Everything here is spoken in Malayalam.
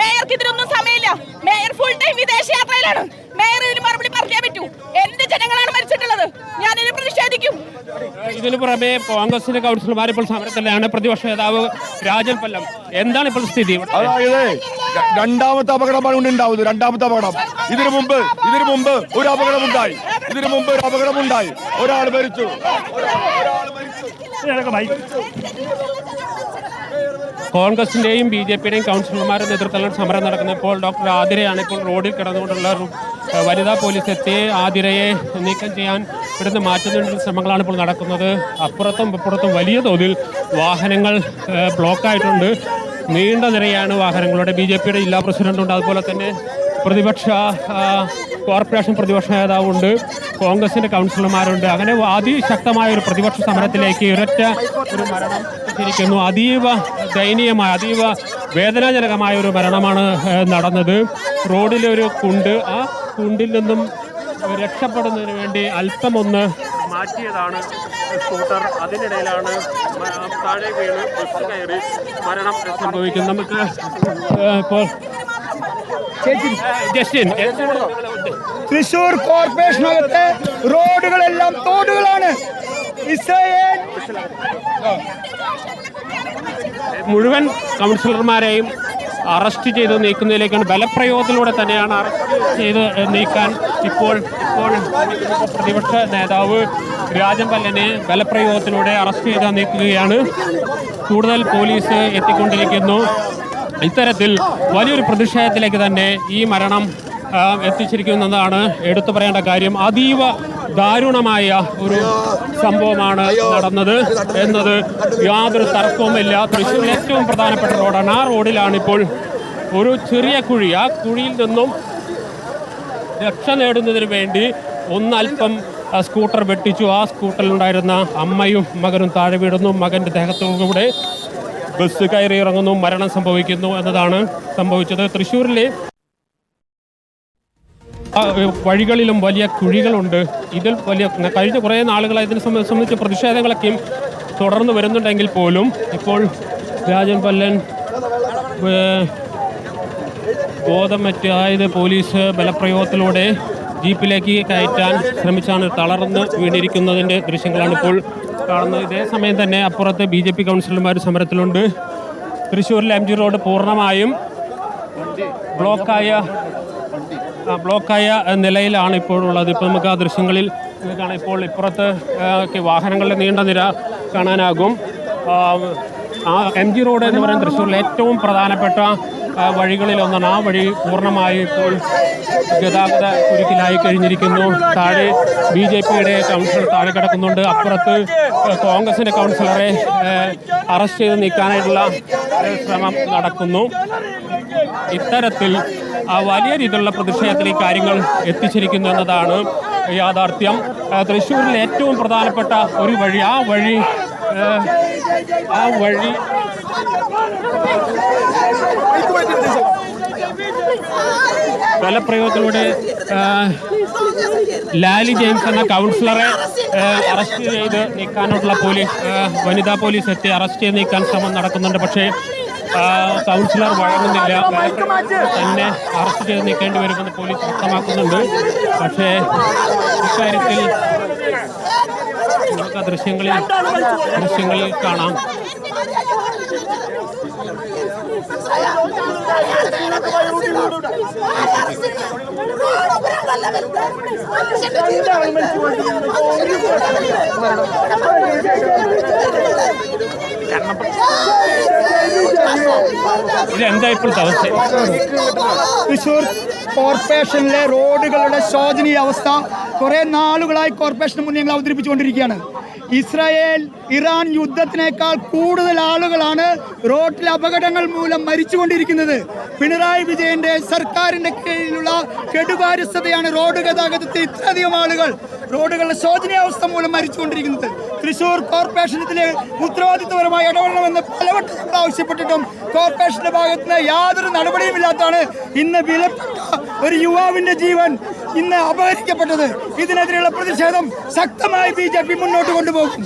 മേയർക്ക് ഇതിനൊന്നും സമയമില്ല. മേയർ ഫുൾ ടൈം വിദേശ യാത്രയിലാണ്. മേയർ ഇതിന് മറുപടി പറയാൻ പറ്റൂ. എന്റെ ജനങ്ങളാണ് മരിച്ചിട്ടുള്ളത്? ഞാൻ ഇതിനെ പ്രതിഷേധിക്കും. ഇതിനു പുറമെ കോൺഗ്രസിന്റെ കൗൺസിലർമാർ ഇപ്പോൾ സമരത്തിലാണ്. പ്രതിപക്ഷ നേതാവ് രാജൻ പല്ലം. എന്താണ് ഇപ്പോൾ സ്ഥിതി? അതായത് രണ്ടാമത്തെ അപകടമാണ് ഉണ്ടാവുന്നത്. രണ്ടാമത്തെ അപകടം. ഇതിനു മുമ്പ് ഇതിനു മുമ്പ് ഒരു അപകടമുണ്ടായി. ഇതിനു മുമ്പ് ഒരു അപകടമുണ്ടായി. ഒരാൾ മരിച്ചു. ഒരാൾ മരിച്ചു. കോൺഗ്രസിന്റെയും ബി ജെ പിയുടെയും കൗൺസിലർമാരുടെ നേതൃത്വത്തിലാണ് സമരം നടക്കുന്നത് ഇപ്പോൾ ഡോക്ടർ ആതിരയാണ് ഇപ്പോൾ റോഡിൽ കിടന്നുകൊണ്ടുള്ള വനിതാ പോലീസ് എത്തി. ആതിരയെ നീക്കം ചെയ്യാൻ ഇവിടുന്ന് മാറ്റുന്നതിനുള്ള ശ്രമങ്ങളാണ് ഇപ്പോൾ നടക്കുന്നത്. അപ്പുറത്തും ഇപ്പുറത്തും വലിയ തോതിൽ വാഹനങ്ങൾ ബ്ലോക്കായിട്ടുണ്ട്. നീണ്ട നിരയാണ് വാഹനങ്ങളുടെ. ബി ജെ പിയുടെ ജില്ലാ പ്രസിഡന്റുണ്ട്. അതുപോലെ തന്നെ പ്രതിപക്ഷ കോർപ്പറേഷൻ പ്രതിപക്ഷ നേതാവുണ്ട് കോൺഗ്രസിന്റെ കൗൺസിലർമാരുണ്ട്. അങ്ങനെ അതിശക്തമായ ഒരു പ്രതിപക്ഷ സമരത്തിലേക്ക് ഒരൊറ്റ ഒരു മരണം ഇരിക്കുന്നു അതീവ ദയനീയമായ അതീവ വേദനാജനകമായ ഒരു മരണമാണ് നടന്നത്. റോഡിലൊരു കുണ്ട് ആ കുണ്ടിൽ നിന്നും രക്ഷപ്പെടുന്നതിന് വേണ്ടി അല്പമൊന്ന് മാറ്റിയതാണ് സ്കൂട്ടർ. അതിനിടയിലാണ് താഴെ വീണ് കയറി മരണം സംഭവിക്കുന്നത്. നമുക്ക് ഇപ്പോൾ ജസ്റ്റിൻ. കോർപ്പറേഷൻ? തൃശൂർ കോർപ്പറേഷനകത്തെ റോഡുകളെല്ലാം തോടുകളാണ്. ഇസ്രയേൽ. മുഴുവൻ കൗൺസിലർമാരെയും അറസ്റ്റ് ചെയ്ത് നീക്കുന്നതിലേക്കാണ് ബലപ്രയോഗത്തിലൂടെ തന്നെയാണ് അറസ്റ്റ് ചെയ്ത് നീക്കാൻ ഇപ്പോൾ ഇപ്പോൾ പ്രതിപക്ഷ നേതാവ് രാജൻ പല്ലനെ ബലപ്രയോഗത്തിലൂടെ അറസ്റ്റ് ചെയ്ത് നീക്കുകയാണ്. കൂടുതൽ പോലീസ് എത്തിക്കൊണ്ടിരിക്കുന്നു. ഇത്തരത്തിൽ വലിയൊരു പ്രതിഷേധത്തിലേക്ക് തന്നെ ഈ മരണം എത്തിച്ചിരിക്കുന്നതാണ്. എടുത്തു പറയേണ്ട കാര്യം അതീവ ദാരുണമായ ഒരു സംഭവമാണ് നടന്നത് എന്നത് യാതൊരു തർക്കവുമില്ല. തൃശ്ശൂർ ഏറ്റവും പ്രധാനപ്പെട്ട റോഡാണ്. ആ റോഡിലാണിപ്പോൾ ഒരു ചെറിയ കുഴി. ആ കുഴിയിൽ നിന്നും രക്ഷ നേടുന്നതിന് വേണ്ടി ഒന്നല്പം സ്കൂട്ടർ വെട്ടിച്ചു. ആ സ്കൂട്ടറിലുണ്ടായിരുന്ന അമ്മയും മകനും താഴെ വീടുന്നു മകന്റെ ദേഹത്തോടുകൂടെ ബസ് കയറി ഇറങ്ങുന്നു മരണം സംഭവിക്കുന്നു എന്നതാണ് സംഭവിച്ചത്. തൃശ്ശൂരിലെ വഴികളിലും വലിയ കുഴികളുണ്ട്. ഇതിൽ വലിയ കഴിഞ്ഞ കുറേ നാളുകളായി ഇതിനെ സംബ- സംബന്ധിച്ച് പ്രതിഷേധങ്ങളൊക്കെയും തുടർന്ന് വരുന്നുണ്ടെങ്കിൽ പോലും ഇപ്പോൾ രാജൻ പല്ലൻ ബോധമറ്റ് ബോധം മറ്റായത് പോലീസ് ബലപ്രയോഗത്തിലൂടെ ജീപ്പിലേക്ക് കയറ്റാൻ ശ്രമിച്ചാണ് തളർന്ന് വീണിരിക്കുന്നതിന്റെ ദൃശ്യങ്ങളാണ് ഇപ്പോൾ കാണുന്നത്. ഇതേ സമയം തന്നെ അപ്പുറത്ത് ബി ജെ പി കൗൺസിലർമാർ സമരത്തിലുണ്ട്. തൃശ്ശൂരിലെ എം ജി റോഡ് പൂർണമായും ബ്ലോക്കായ ബ്ലോക്കായ നിലയിലാണ് ഇപ്പോഴുള്ളത്. ഇപ്പോൾ നമുക്ക് ആ ദൃശ്യങ്ങളിൽ കാണാം. ഇപ്പോൾ ഇപ്പുറത്ത് വാഹനങ്ങളുടെ നീണ്ട നിര കാണാനാകും. ആ, എം ജി റോഡ് എന്ന് പറയുന്നത് തൃശ്ശൂരിലെ ഏറ്റവും പ്രധാനപ്പെട്ട വഴികളിലൊന്നാണ്. ആ വഴി പൂർണമായി ഇപ്പോൾ ഗതാഗത കുരുക്കിലായി കഴിഞ്ഞിരിക്കുന്നു. താഴെ ബി ജെ പിയുടെ കൗൺസിലർ താഴെ കിടക്കുന്നുണ്ട്. അപ്പുറത്ത് കോൺഗ്രസിന്റെ കൗൺസിലറെ അറസ്റ്റ് ചെയ്ത് നീക്കാനായിട്ടുള്ള ശ്രമം നടക്കുന്നു. ഇത്തരത്തിൽ വലിയ രീതിയിലുള്ള പ്രതിഷേധത്തിൽ ഈ കാര്യങ്ങൾ എത്തിച്ചിരിക്കുന്നു എന്നതാണ് യാഥാർത്ഥ്യം. തൃശ്ശൂരിൽ ഏറ്റവും പ്രധാനപ്പെട്ട ഒരു വഴി ആ വഴി ആ വഴി ബലപ്രയോഗത്തിലൂടെ ലാലി ജെയിംസ് എന്ന കൗൺസിലറെ അറസ്റ്റ് ചെയ്ത് നീക്കാനുള്ള പോലീസ് വനിതാ പോലീസ് എത്തി. അറസ്റ്റ് ചെയ്ത് നീക്കാൻ ശ്രമം നടക്കുന്നുണ്ട്. പക്ഷേ കൗൺസിലർ വഴങ്ങുന്നില്ല. തന്നെ അറസ്റ്റ് ചെയ്ത് നീക്കേണ്ടി വരുമെന്ന് പോലീസ് വ്യക്തമാക്കുന്നുണ്ട്. പക്ഷേ ഇക്കാര്യത്തിൽ നമുക്ക് ദൃശ്യങ്ങളിൽ ദൃശ്യങ്ങളിൽ കാണാം. ഇത് എന്താ ഇപ്പോഴത്തെ അവസ്ഥ? തൃശൂർ കോർപ്പറേഷനിലെ റോഡുകളുടെ ശോചനീയ അവസ്ഥ കുറെ നാളുകളായി കോർപ്പറേഷന് മുന്നിൽ ഞങ്ങൾ അവതരിപ്പിച്ചുകൊണ്ടിരിക്കുകയാണ്. ഇസ്രായേൽ ഇറാൻ യുദ്ധത്തിനേക്കാൾ കൂടുതൽ ആളുകളാണ് റോഡിലെ അപകടങ്ങൾ മൂലം മരിച്ചുകൊണ്ടിരിക്കുന്നത്. പിണറായി വിജയന്റെ സർക്കാരിന്റെ കീഴിലുള്ള കെടുകാര്യസ്ഥതയാണ് റോഡ് ഗതാഗതത്തിൽ ഇത്രയധികം ആളുകൾ റോഡുകളുടെ ശോചനീയാവസ്ഥ മൂലം മരിച്ചുകൊണ്ടിരിക്കുന്നത്. തൃശൂർ കോർപ്പറേഷൻ ഇതിലെ ഇടപെടണമെന്ന് പലവട്ടം നമ്മൾ ആവശ്യപ്പെട്ടിട്ടും കോർപ്പറേഷന്റെ ഭാഗത്ത് നിന്ന് യാതൊരു നടപടിയുമില്ലാത്തതാണ് ഇന്ന് വിലപ്പെട്ട ഒരു യുവാവിന്റെ ജീവൻ. ഇന്ന് അപഹരിക്കപ്പെട്ടത്. ഇതിനെതിരെയുള്ള പ്രതിഷേധം ശക്തമായി ബി മുന്നോട്ട് കൊണ്ടുപോകും.